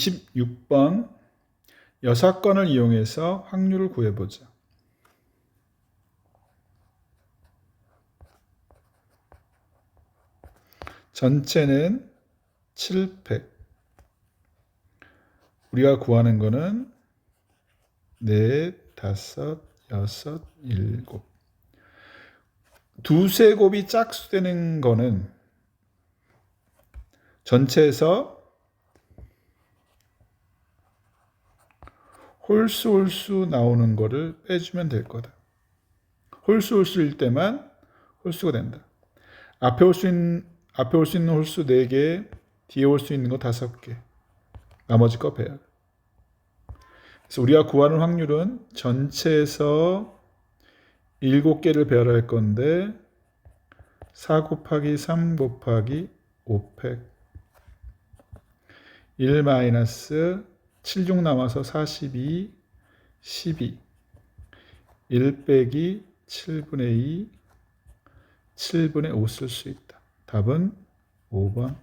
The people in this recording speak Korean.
26번 여사건을 이용해서 확률을 구해보자. 전체는 700. 우리가 구하는 거는 넷, 다섯, 여섯, 일곱. 두세 곱이 짝수되는 거는 전체에서 홀수 홀수 나오는 거를 빼주면 될 거다. 홀수 홀수일 때만 홀수가 된다. 앞에 올 수 있는 앞에 올 수 있는 홀수 4개, 뒤에 올 수 있는 거 5개. 나머지 거 배열. 그래서 우리가 구하는 확률은 전체에서 7개를 배열할 건데 4 곱하기 3 곱하기 5팩 1 마이너스 7중 남아서 42 12 1 빼기 7분의 2 7분의 5 쓸 수 있다. 답은 5번